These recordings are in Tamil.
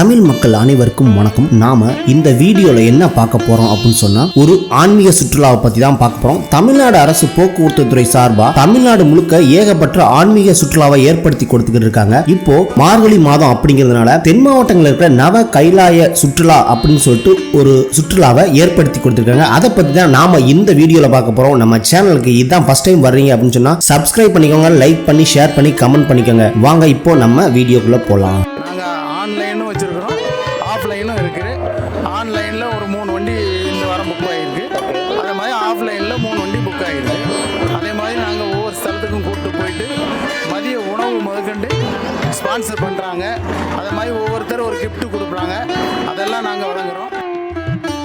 தமிழ் மக்கள் அனைவருக்கும் வணக்கம். நாம இந்த வீடியோல என்ன பார்க்க போறோம் அப்படின்னு சொன்னா ஒரு ஆன்மீக சுற்றுலாவை பத்தி தான் பார்க்க போறோம். தமிழ்நாடு அரசு போக்குவரத்து துறை சார்பா தமிழ்நாடு முழுக்க ஏகப்பட்ட ஆன்மீக சுற்றுலாவை ஏற்படுத்தி கொடுத்துக்கிட்டு இருக்காங்க. இப்போ மார்கழி மாதம் அப்படிங்கிறதுனால தென் மாவட்டங்களில் இருக்கிற நவ கைலாய சுற்றுலா அப்படின்னு சொல்லிட்டு ஒரு சுற்றுலாவை ஏற்படுத்தி கொடுத்துருக்காங்க. அதை பத்தி தான் நாம இந்த வீடியோல பார்க்க போறோம். நம்ம சேனலுக்கு இதான் ஃபர்ஸ்ட் டைம் வர்றீங்க அப்படின்னு சொன்னா சப்ஸ்கிரைப் பண்ணிக்கோங்க லைக் பண்ணி ஷேர் பண்ணி கமெண்ட் பண்ணிக்கோங்க. வாங்க இப்போ நம்ம வீடியோக்குள்ள போலாம். அதெல்லாம் நாங்கள் வழங்குறோம்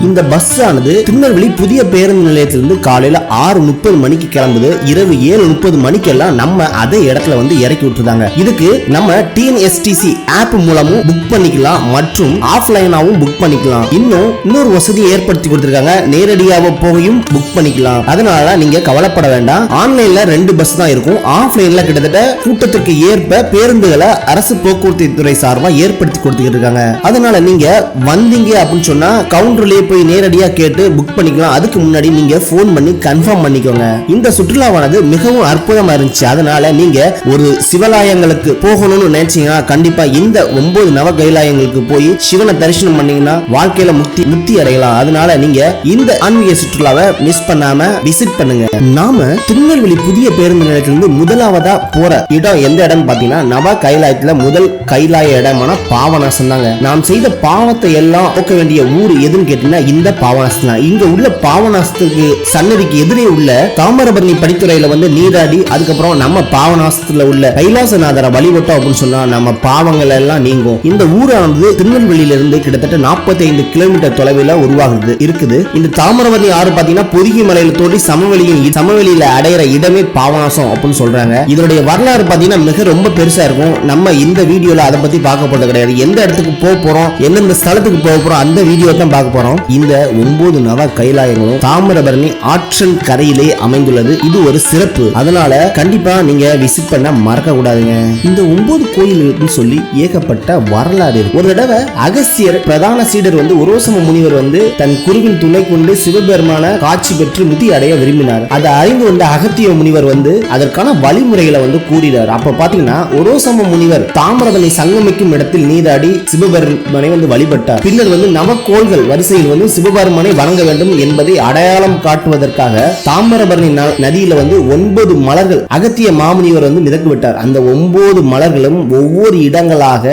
இந்த பஸ் ஆனது திருநெல்வேலி புதிய பேருந்து நிலையத்திலிருந்து காலையில ஆறு முப்பது மணிக்கு கிளம்புது. இரவு ஏழு முப்பது மணிக்கெல்லாம் நம்ம அதே இடத்துல வந்து இறக்கி விட்டுருந்தாங்க. இதுக்கு நம்ம டிஎன்எஸ்டிசி ஆப் மூலமும் புக் பண்ணிக்கலாம் மற்றும் ஆஃப்லைனாவும் புக் பண்ணிக்கலாம். இன்னும் இன்னொரு வசதி ஏற்படுத்தி கொடுத்திருக்காங்க. நேரடியாக போகையும் புக் பண்ணிக்கலாம். அதனால நீங்க கவலைப்பட வேண்டாம். ஆன்லைன்ல ரெண்டு பஸ் தான் இருக்கும். ஆஃப்லைன்ல கிட்டத்தட்ட கூட்டத்திற்கு ஏற்ப பேருந்துகளை அரசு போக்குவரத்து துறை சார்பாக ஏற்படுத்தி கொடுத்துக்கிட்டு இருக்காங்க. அதனால நீங்க வந்தீங்க அப்படின்னு சொன்னா கவுண்டர்லயே போய் நேரடியா கேட்டு புக் பண்ணிக்கலாம். அதுக்கு முன்னாடி நீங்க ஃபோன் பண்ணி கன்ஃபார்ம் பண்ணிக்கோங்க. இந்த சுற்றுலாவானது மிகவும் அற்புதமா இருந்துச்சு. அதனால நீங்க ஒரு சிவலாயங்களுக்கு போகணும்னு நினைச்சீங்கன்னா கண்டிப்பா இந்த ஒன்பது நவ கைலாயங்களுக்கு போய் சிவனை தரிசனம் பண்ணீங்கன்னா வாழ்க்கையில முக்தி முக்தி அடையலாம். அதனால நீங்க இந்த ஆன்மீக சுற்றுலாவை மிஸ் பண்ணாம விசிட் பண்ணுங்க. நாம திருநெல்வேலி புதிய பேருந்து நிலையத்திலிருந்து முதலாவதா போற இடம் எந்த இடம் பாத்தீங்கன்னா நவ கைலாயத்துல முதல் கைலாய இடமான பாவநாசம் தாங்க நாம் செய்த பாவத்தை எல்லாம் போக்க வேண்டிய ஊர் எதுன்னு கேட்டீங்கன்னா இந்த பாவநாசம் தான். இங்க உள்ள பாவநாசத்துக்கு சன்னதிக்கு எதிரே உள்ள தாமிரபரணி படித்துறையில வந்து நீராடி அதுக்கப்புறம் நம்ம பாவநாசத்துல உள்ள கைலாசநாதரை வழிபட்டோம் அப்படின்னு சொன்னா நம்ம பாவங்கள் எல்லாம் நீங்கும். இந்த ஊரானது திருநெல்வேலியில இருந்து கிட்டத்தட்ட 45 கிலோமீட்டர் தொலைவில் உருவாகுது இருக்குது. இந்த தாமிரபரணி ஆறு பாத்தீங்கன்னா பொதுகி மலையில தோண்டி சமவெளியில் சமவெளியில அடையிற இடமே பாவநாசம் அப்படின்னு சொல்றாங்க. இதனுடைய வரலாறு பாத்தீங்கன்னா மிக ரொம்ப பெருசா இருக்கும். நம்ம இந்த வீடியோல அதை பத்தி பார்க்க போறது கிடையாது. எந்த இடத்துக்கு போக போறோம் எந்தெந்த ஸ்தலத்துக்கு போக போறோம் அந்த வீடியோ தான் பார்க்க போறோம். இந்த ஒன்பது நவ கைலாயங்களும் தாமிரபரணி ஆற்றல் கரையிலே அமைந்துள்ளது. இது ஒரு சிறப்பு. அதனால கண்டிப்பா நீங்க விசிட் பண்ண மறக்க கூடாதுங்க இந்த ஒன்பது கோயில்களுக்கு சொல்லி ஏகப்பட்ட வரலாறு இருக்கு. ஒரு தடவை அகஸ்தியர் பிரதான சீடர் வந்து உரோசம முனிவர் வந்து தன் குருவின் துணை கொண்டு சிவபெருமான காட்சி பெற்று முதி அடைய விரும்பினார். அதை அறிந்து வந்த அகத்திய முனிவர் வந்து அதற்கான வழிமுறைகளை வந்து கூறினார். அப்ப பாத்தீங்கன்னா உரோசம முனிவர் தாமிரபரணி சங்கமிக்கும் இடத்தில் நீராடி சிவபெருமனை வந்து வழிபட்டார். பின்னர் வந்து நவக்கோள்கள் வரிசையில் வந்து சிவபெருமானை வணங்க வேண்டும் என்பதை அடையாளம் காட்டுவதற்காக தாமிரபரணி நதியில வந்து ஒன்பது மலர்கள் அகத்திய மாமுனிவர் வந்து மிதக்கு விட்டார். அந்த ஒன்பது மலர்களும் ஒவ்வொரு இடங்களாக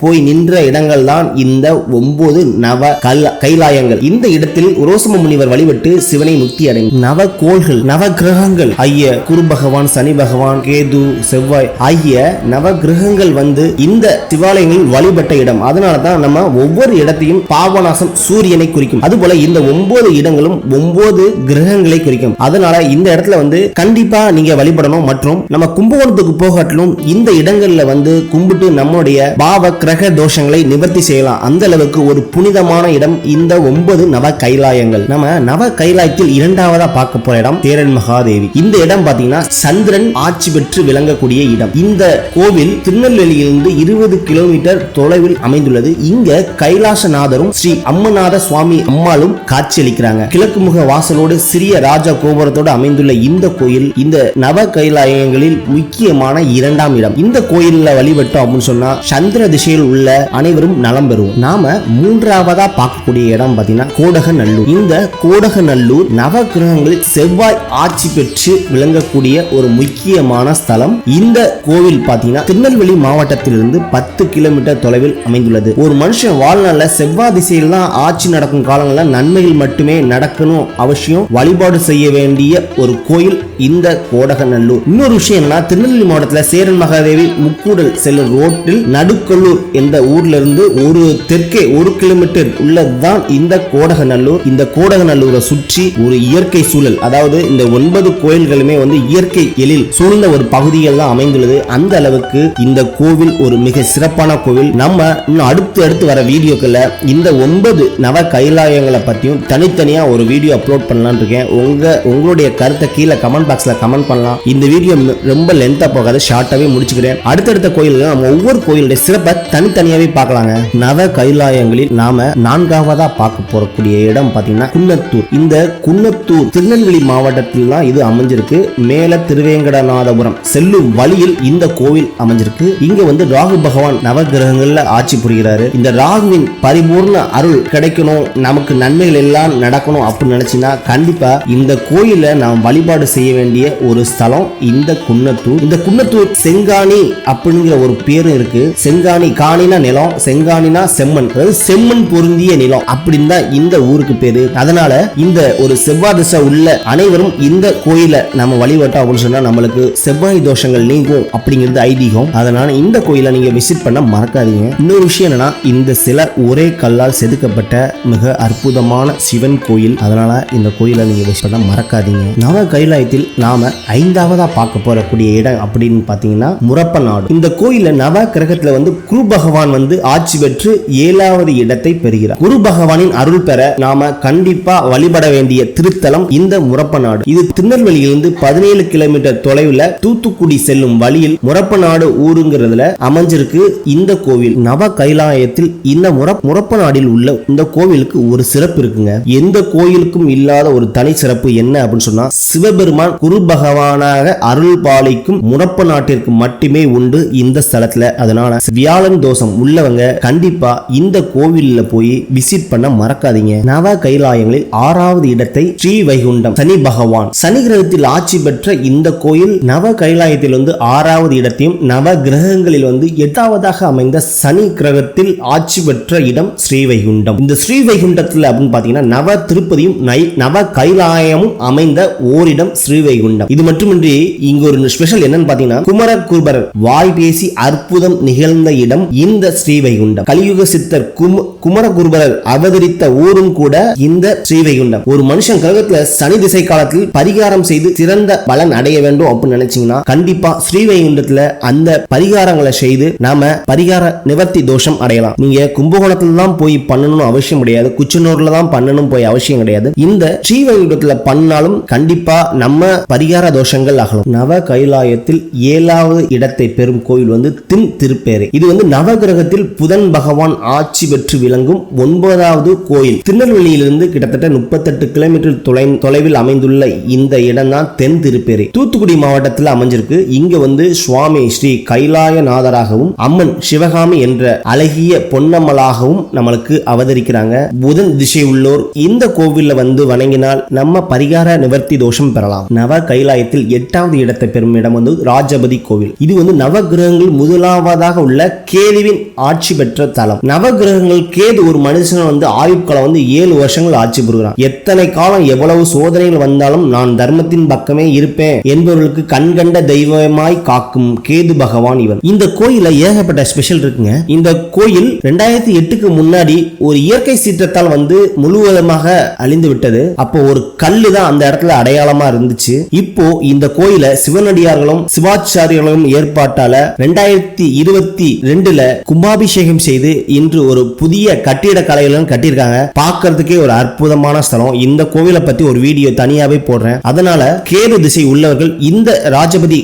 போய் நின்ற இடங்கள் தான் இந்த ஒன்பது நவ கல்- கைலாயங்கள். இந்த இடத்தில் உரோசம முனிவர் வழிபட்டு சிவனை முக்தி அடையும் நவ கோள்கள் நவ கிரகங்கள் ஐய குரு பகவான் சனி பகவான் கேது செவ்வாய் ஆகிய நவ கிரகங்கள் வந்து இந்த சிவாலயங்களில் வழிபட்ட இடம். அதனால தான் நம்ம ஒவ்வொரு இடத்தையும் பாவநாசம் சூரியனை குறிக்கும். அதுபோல இந்த ஒன்பது இடங்களும் ஒன்பது கிரகங்களை குறிக்கும். அதனால இந்த இடத்துல வந்து கண்டிப்பா நீங்க வழிபடணும். மற்றும் நம்ம கும்பகோணத்துக்கு போகட்டும் இந்த இடங்கள்ல வந்து கும்பிட்டு நம்முடைய பாவ கிரக தோஷங்களை நிவர்த்தி செய்யலாம். அந்த அளவுக்கு ஒரு புனிதமான இடம் இந்த ஒன்பது நவ கைலாயங்கள். நம்ம நவ கைலாயத்தில் இரண்டாவதா பார்க்க போற இடம் தேரன் மகாதேவி. இந்த இடம் பாத்தீங்கன்னா சந்திரன் ஆட்சி பெற்று விளங்கக்கூடிய இடம். இந்த கோவில் திருநெல்வேலியிலிருந்து இருபது கிலோமீட்டர் தொலைவில் அமைந்துள்ளது. இங்க கைலாசநாதரும் ஸ்ரீ அம்மநாத சுவாமி அம்மாளும் காட்சியளிக்கிறாங்க. கிழக்கு முக வாசலோடு சிறிய ராஜா கோபுரத்தோடு அமைந்துள்ள இந்த கோயில் இந்த நவ கைலாயங்களில் முக்கியமான இரண்டாம் இடம். இந்த கோயில்ல வழிபட்டோம் அப்படின்னு சொன்னா சந்திர திசையில் உள்ள அனைவரும் நலம் பெறுவோம். நாம மூன்றாவதா பார்க்கக்கூடிய இடம் பாத்தீங்கன்னா கோடகநல்லூர். இந்த கோடகநல்லூர் நவ கிரகங்களில் செவ்வாய் ஆட்சி பெற்று விளங்கக்கூடிய ஒரு முக்கியமான ஸ்தலம். இந்த கோவில் பாத்தீங்கன்னா திருநெல்வேலி மாவட்டத்திலிருந்து பத்து கிலோமீட்டர் தொலைவில் அமைந்துள்ளது. ஒரு மனுஷன் வாழ்நாளில் செவ்வாய் திசையில் தான் ஆட்சி நடக்கும் காலங்களில் நன்மைகள் மட்டுமே நடக்கணும் அவசியம். வழிபாடு செய்ய வேண்டிய ஒரு கோயில் இந்த கோடகநல்லூர். இன்னொரு விஷயம் என்னன்னா திருநெல்வேலி மாவட்டத்தில் சேரன் மகாதேவி முக்கூடல் செல்லும் ரோட்டில் நடுக்கல்லூர் என்ற ஊர்ல இருந்து ஒரு தெற்கே ஒரு கிலோமீட்டர் உள்ளதுதான் இந்த கோடகநல்லூர். இந்த கோடகநல்லூரை சுற்றி ஒரு இயற்கை சூழல் அதாவது இந்த ஒன்பது கோயில்களுமே வந்து இயற்கை எழில் சூழ்ந்த ஒரு பகுதியில் தான் அமைந்துள்ளது. அந்த அளவுக்கு இந்த கோவில் ஒரு மிக சிறப்பான கோவில். நம்ம இன்னும் அடுத்து அடுத்து வர வீடியோக்கள்ல இந்த ஒன்பது நவ கைலா சமுதாயங்களை பற்றியும் தனித்தனியா ஒரு வீடியோ அப்லோட் பண்ணலாம்னு இருக்கேன். உங்க உங்களுடைய கருத்தை கீழே கமெண்ட் பாக்ஸ்ல கமெண்ட் பண்ணலாம். இந்த வீடியோ ரொம்ப லென்த்தாக போகாது ஷார்ட்டாவே முடிச்சுக்கிறேன். அடுத்தடுத்த கோயில்கள் நம்ம ஒவ்வொரு கோயிலுடைய சிறப்பை தனித்தனியாவே பார்க்கலாங்க. நவ கைலாயங்களில் நாம நான்காவதா பார்க்க போறக்கூடிய இடம் பாத்தீங்கன்னா குன்னத்தூர். இந்த குன்னத்தூர் திருநெல்வேலி மாவட்டத்தில் தான் இது அமைஞ்சிருக்கு. மேல திருவேங்கடநாதபுரம் செல்லும் வழியில் இந்த கோவில் அமைஞ்சிருக்கு. இங்க வந்து ராகு பகவான் நவகிரகங்கள்ல ஆட்சி புரிகிறாரு. இந்த ராகுவின் பரிபூர்ண அருள் கிடைக்கணும் நமக்கு நன்மைகள் எல்லாம் நடக்கணும் அப்படின்னு நினைச்சின்னா கண்டிப்பா இந்த கோயில நாம் வழிபாடு செய்ய வேண்டிய ஒரு ஸ்தலம் இந்த குன்னத்தூர். இந்த குன்னத்தூர் செங்காணி அப்படிங்கிற ஒரு பேரும் இருக்கு. செங்காணி காணினா நிலம் செங்காணினா செம்மண். அதாவது செம்மண் பொருந்திய நிலம் அப்படின்னு தான் இந்த ஊருக்கு பேரு. அதனால இந்த ஒரு செவ்வாய் திசை உள்ள அனைவரும் இந்த கோயிலை நம்ம வழிபட்டோம் அப்படின்னு சொன்னா நம்மளுக்கு செவ்வாய் தோஷங்கள் நீங்கும் அப்படிங்கிறது ஐதீகம். அதனால இந்த கோயிலை நீங்க விசிட் பண்ண மறக்காதீங்க. இன்னொரு விஷயம் என்னன்னா இந்த சிலை ஒரே கல்லால் செதுக்கப்பட்ட மிக அற்புதமான சிவன் கோயில். அதனால இந்த கோயிலை நீங்க விசிட் பண்ண மறக்காதீங்க. நவ கைலாயத்தில் நாம ஐந்தாவதா பார்க்க போறக்கூடிய இடம் அப்படின்னு பாத்தீங்கன்னா முரப்ப நாடு இந்த கோயில நவ கிரகத்துல வந்து குரு பகவான் வந்து ஆட்சி பெற்று ஏழாவது இடத்தை பெறுகிறார். குரு பகவானின் அருள் பெற நாம கண்டிப்பா வழிபட வேண்டிய திருத்தலம் இந்த முரப்ப நாடு இது திருநெல்வேலியிலிருந்து பதினேழு கிலோமீட்டர் தொலைவில் தூத்துக்குடி செல்லும் வழியில் முரப்ப நாடு ஊருங்கிறதுல அமைஞ்சிருக்கு இந்த கோவில். நவ கைலாயத்தில் இந்த முரப்ப நாடில் உள்ள இந்த கோவிலுக்கு ஒரு சிறப்பு இருக்குங்க. எந்த கோயிலுக்கும் இல்லாத ஒரு தனி சிறப்பு என்ன அப்படின்னு சொன்னா சிவபெருமான் குரு பகவானாக அருள் பாலிக்கும் முனப்ப நாட்டிற்கு மட்டுமே உண்டு இந்த ஸ்தலத்துல. அதனால வியாழன் தோஷம் உள்ளவங்க கண்டிப்பா இந்த கோவில்ல போய் விசிட் பண்ண மறக்காதீங்க. நவ கைலாயங்களில் ஆறாவது இடத்தை ஸ்ரீ வைகுண்டம் சனி பகவான். சனி கிரகத்தில் ஆட்சி பெற்ற இந்த கோயில் நவ கைலாயத்தில் வந்து ஆறாவது இடத்தையும் நவ கிரகங்களில் வந்து எட்டாவதாக அமைந்த சனி கிரகத்தில் ஆட்சி பெற்ற இடம் ஸ்ரீ வைகுண்டம் இந்த ஸ்ரீ வைகுண்டத்தில் அப்படின்னு பார்த்தீங்கன்னா நவ திருப்பதியும் நை- நவ கைலாயமும் அமைந்த ஓரிடம் ஸ்ரீ வைகுண்டம் இது மட்டுமின்றி இங்க ஒரு ஸ்பெஷல் என்னன்னு பார்த்தீங்கன்னா குமர குருபரர் வாய் பேசி அற்புதம் நிகழ்ந்த இடம் இந்த ஸ்ரீ வைகுண்டம் கலியுக சித்தர் கும குமரகுருபரர் அவதரித்த ஊரும் கூட இந்த ஸ்ரீ வைகுண்டம் ஒரு மனுஷன் கிரகத்துல சனி திசை காலத்தில் பரிகாரம் செய்து சிறந்த பலன் அடைய வேண்டும் அப்படின்னு நினைச்சீங்கன்னா கண்டிப்பா ஸ்ரீ வைகுண்டத்துல அந்த பரிகாரங்களை செய்து நாம பரிகார நிவர்த்தி தோஷம் அடையலாம். நீங்க கும்பகோணத்துல தான் போய் பண்ணணும்னு அவசியம் கிடையாது. குச்சனூர்ல தான் பண்ணணும் போய் அவசியம் கிடையாது. இந்த ஸ்ரீவைகுண்டத்துல பண்ணாலும் கண்டிப்பா நம்ம பரிகார தோஷங்கள் ஆகலாம் நவ கைலாயத்தில் ஏழாவது இடத்தை பெறும் கோயில் வந்து தின் திருப்பேரை இது வந்து நவகிரகத்தில் புதன் பகவான் ஆட்சி பெற்று விளங்கும் ஒன்பதாவது கோயில். திருநெல்வேலியிலிருந்து கிட்டத்தட்ட முப்பத்தெட்டு கிலோமீட்டர் தொலை தொலைவில் அமைந்துள்ள இந்த இடம் தான் தென் திருப்பேரை தூத்துக்குடி மாவட்டத்தில் அமைஞ்சிருக்கு. இங்க வந்து சுவாமி ஸ்ரீ கைலாயநாதராகவும் அம்மன் சிவகாமி என்ற அழகிய பொன்னம்மலாகவும் நம்மளுக்கு அவதரிக்கிறாங்க. புதன் திசை உள்ளோர் இந்த கோவில்ல வந்து வணங்கினால் நம்ம பரிகார நிவர்த்தி தோஷம் பெறலாம். நவ கைலாயத்தில் எட்டாவது இடத்தை பெறும் இடம் வந்து ராஜபதி கோவில். இது வந்து நவ கிரகங்கள் முதலாவதாக உள்ள கேதுவின் ஆட்சி பெற்ற தலம். நவ கிரகங்கள் கேது ஒரு மனுஷன் வந்து ஆயுட்காலம் வந்து ஏழு வருஷங்கள் ஆட்சி புரிகிறான். எத்தனை காலம் எவ்வளவு சோதனைகள் வந்தாலும் நான் தர்மத்தின் பக்கமே இருப்பேன் என்பவர்களுக்கு கண்கண்ட தெய்வமாய் காக்கும் கேது பகவான் இவன். இந்த கோயில ஏகப்பட்ட ஸ்பெஷல் இருக்குங்க. இந்த கோயில் ரெண்டாயிரத்தி எட்டுக்கு முன்னாடி ஒரு இயற்கை சீற்றத்தால் வந்து முழுவதுமாக அழிந்து விட்டது. அப்போ ஒரு கல்லு தான் அந்த இடத்துல அடையாளமா இருந்துச்சு. இப்போ இந்த கோயில சிவனடியார்களும் சிவாச்சாரியர்களும் ஏற்பாட்டால ரெண்டாயிரத்தி இருபத்தி ரெண்டுல கும்பாபிஷேகம் செய்து இன்று ஒரு புதிய கட்டிட கலைகளும் கட்டியிருக்காங்க. பாக்குறதுக்கே ஒரு அற்புதமான ஸ்தலம். இந்த கோவிலை பத்தி ஒரு வீடியோ தனியாவே போடுறேன். அதனால கேது திசை உள்ளவர்கள் இந்த ராஜபதி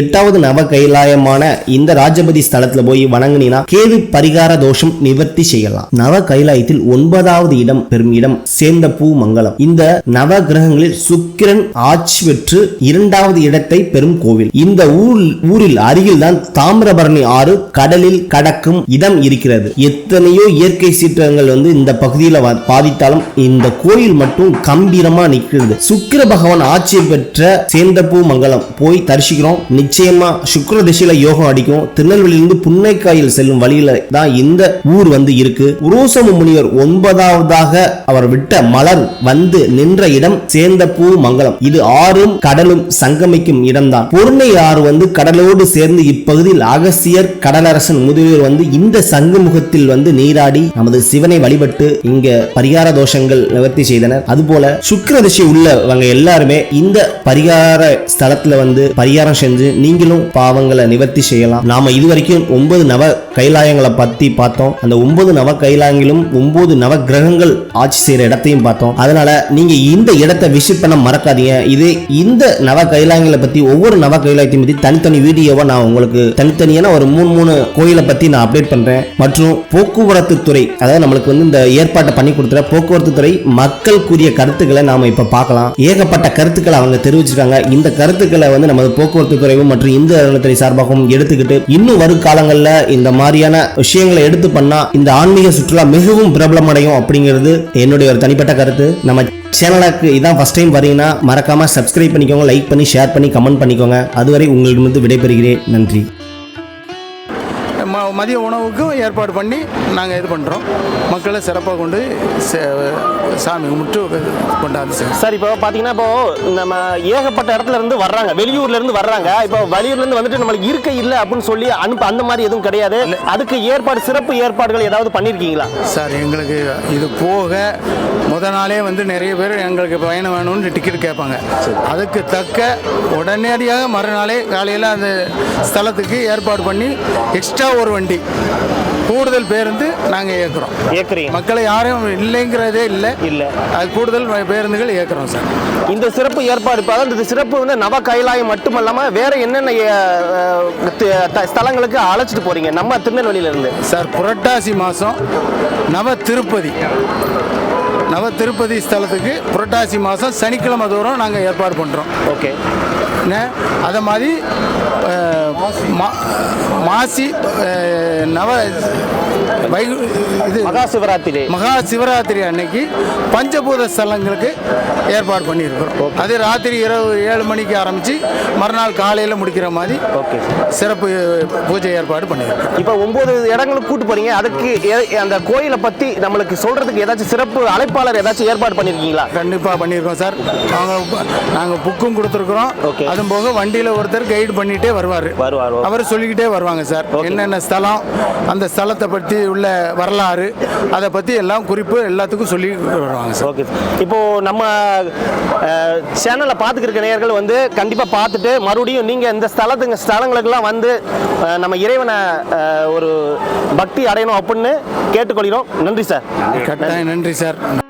எட்டாவது நவ கைலாயமான இந்த ராஜபதி ஸ்தலத்துல போய் வணங்கினா கேது பரிகார தோஷம் நிவர்த்தி செய்யலாம். நவ கைலாயத்தில் ஒன்பதாம் ஒன்பதாவது இடம் பெரும் இடம் சேர்ந்த பூ மங்கலம். இந்த நவ கிரகங்களில் சுக்கிரன் ஆட்சி பெற்று இரண்டாவது இடத்தை பெறும் கோவில். இந்த ஊர் ஊரில் அருகில் தான் தாமிரபரணி ஆறு கடலில் கடக்கும் இடம் இருக்கிறது. எத்தனையோ இயற்கை சீற்றங்கள் வந்து இந்த பகுதியில் பாதித்தாலும் இந்த கோயில் மட்டும் கம்பீரமா நிற்கிறது. சுக்கிர பகவான் ஆட்சி பெற்ற சேந்தப்பூ மங்கலம் போய் தரிசிக்கிறோம். நிச்சயமா சுக்கர திசையில யோகம் அடிக்கும். திருநெல்வேலியிலிருந்து புன்னைக்காயில் செல்லும் வழியில தான் இந்த ஊர் வந்து இருக்கு. உரோசம முனிவர் நான்காவதாக அவர் விட்ட மலர் வந்து நின்ற இடம் சேந்தப்பூ மங்கலம். இது ஆறும் கடலும் சங்கமிக்கும் இடம்தான். பொருணை ஆறு வந்து கடலோடு சேர்ந்து இப்பகுதியில் அகசியர் கடலரசன் முதலியோர் வந்து இந்த சங்கமுகத்தில் வந்து நீராடி நமது சிவனை வழிபட்டு இங்க பரிகார தோஷங்கள் நிவர்த்தி செய்தனர். அதுபோல சுக்கர திசை உள்ளவங்க எல்லாருமே இந்த பரிகார ஸ்தலத்துல வந்து பரிகாரம் செஞ்சு நீங்களும் பாவங்களை நிவர்த்தி செய்யலாம். நாம இதுவரைக்கும் ஒன்பது நவ கைலாயங்களை பத்தி பார்த்தோம். அந்த ஒன்பது நவ கைலாயங்களும் ஒன்பது நவ கிரகங்கள் ஆட்சி செய்யற இடத்தையும் பார்த்தோம். அதனால நீங்க இந்த இடத்தை விசிட் பண்ண மறக்காதீங்க. இது இந்த நவ கைலாயங்களை பத்தி ஒவ்வொரு நவ கைலாயத்தையும் பத்தி தனித்தனி வீடியோவா நான் உங்களுக்கு தனித்தனியான ஒரு மூணு மூணு கோயிலை பத்தி நான் அப்டேட் பண்றேன். மற்றும் போக்குவரத்து துறை அதாவது நம்மளுக்கு வந்து இந்த ஏற்பாட்டை பண்ணி கொடுத்துற போக்குவரத்து துறை மக்கள் கூறிய கருத்துக்களை நாம இப்ப பார்க்கலாம். ஏகப்பட்ட கருத்துக்களை அவங்க தெரிவிச்சிருக்காங்க. இந்த கருத்துக்களை வந்து நமது போக்குவரத்து துறையும் மற்றும் இந்து அறநிலைத்துறை சார்பாகவும் எடுத்துக்கிட்டு இன்னும் வரும் காலங்களில் இந்த மாதிரியான விஷயங்களை எடுத்து பண்ணா இந்த ஆன்மீக சுற்றுலா மிகவும் பிரபலமடையும். அப்படிங்கிறது என்னுடைய ஒரு தனிப்பட்ட கருத்து. நம்ம சேனலுக்கு இதான் ஃபஸ்ட் டைம் வரீங்கன்னா மறக்காம சப்ஸ்கிரைப் பண்ணிக்கோங்க லைக் பண்ணி ஷேர் பண்ணி கமெண்ட் பண்ணிக்கோங்க. அதுவரை உங்களிடமிருந்து விடைபெறுகிறேன். நன்றி. மதிய உணவுக்கும் ஏற்பாடு பண்ணி நாங்கள் இது பண்ணுறோம் மக்களை சிறப்பாக கொண்டு சாமி கும்பிட்டு கொண்டாந்து சேர்க்கிறோம். சார் இப்போ பார்த்தீங்கன்னா இப்போ நம்ம ஏகப்பட்ட இடத்துல இருந்து வர்றாங்க. வெளியூர்ல இருந்து வர்றாங்க. இப்போ வெளியூர்ல இருந்து வந்துட்டு நம்மளுக்கு இருக்க இல்லை அப்படின்னு சொல்லி அனுப்ப அந்த மாதிரி எதுவும் கிடையாது. அதுக்கு ஏற்பாடு சிறப்பு ஏற்பாடுகள் ஏதாவது பண்ணியிருக்கீங்களா சார் எங்களுக்கு இது போக முத நாளே வந்து நிறைய பேர் எங்களுக்கு பயணம் வேணும்னு டிக்கெட் கேட்பாங்க. அதுக்கு தக்க உடனடியாக மறுநாளே காலையில் அந்த ஸ்தலத்துக்கு ஏற்பாடு பண்ணி எக்ஸ்ட்ரா ஒரு வண்டி. கூடுதல் பேருந்து நாங்கள் இயக்குறோம். ஏற்கிறீங்க மக்களை யாரும் இல்லைங்கிறதே இல்லை. இல்ல. அது கூடுதல் பேருந்துகள் இயக்குறோம் சார். இந்த சிறப்பு ஏற்பாடு இப்போ அதாவது இந்த சிறப்பு வந்து நவ கைலாயம் மட்டும் இல்லாம வேற என்னென்ன ஸ்தலங்களுக்கு அழைச்சிட்டு போறீங்க? நம்ம திருநெல்வேலியில இருந்து சார் புரட்டாசி மாதம் நவ திருப்பதி. நவ திருப்பதி ஸ்தலத்துக்கு புரட்டாசி மாதம் சனிக்கிழமை தோறும் நாங்கள் ஏற்பாடு பண்ணுறோம் ஓகே. அதை மாதிரி மா- மாசி நவ இது மகா சிவராத்திரி மகா சிவராத்திரி அன்னைக்கு பஞ்சபூத ஸ்தலங்களுக்கு ஏற்பாடு பண்ணியிருக்கிறோம். அது ராத்திரி இரவு ஏழு மணிக்கு ஆரம்பித்து மறுநாள் காலையில் முடிக்கிற மாதிரி ஓகே சிறப்பு பூஜை ஏற்பாடு பண்ணியிருக்கோம் இப்போ ஒன்பது இடங்களுக்கு கூட்டு போறீங்க. அதுக்கு அந்த கோயிலை பத்தி நம்மளுக்கு சொல்றதுக்கு ஏதாச்சும் சிறப்பு அழைப்பாளர் ஏதாச்சும் ஏற்பாடு பண்ணிருக்கீங்களா கண்டிப்பாக பண்ணியிருக்கோம் சார். அவங்க நாங்கள் புக்கும் கொடுத்துருக்குறோம். Okay. அதுவும் போக வண்டியில் ஒருத்தர் கைடு பண்ணிகிட்டே வருவார். வருவார். அவர் சொல்லிக்கிட்டே வருவாங்க சார். என்னென்ன ஸ்தலம் அந்த ஸ்தலத்தை பற்றி உள்ள வரலாறு அதை பற்றி எல்லாம் குறிப்பு எல்லாத்துக்கும் சொல்லி வருவாங்க சார். ஓகே இப்போ நம்ம சேனலை பார்த்துக்கிற நேயர்கள் வந்து கண்டிப்பாக பார்த்துட்டு மறுபடியும் நீங்கள் இந்த ஸ்தலத்துங்க ஸ்தலங்களுக்கெல்லாம் வந்து நம்ம இறைவனை ஒரு பக்தி அடையணும் அப்படின்னு கேட்டுக்கொள்கிறோம். நன்றி சார். கட்டாயம் நன்றி சார்.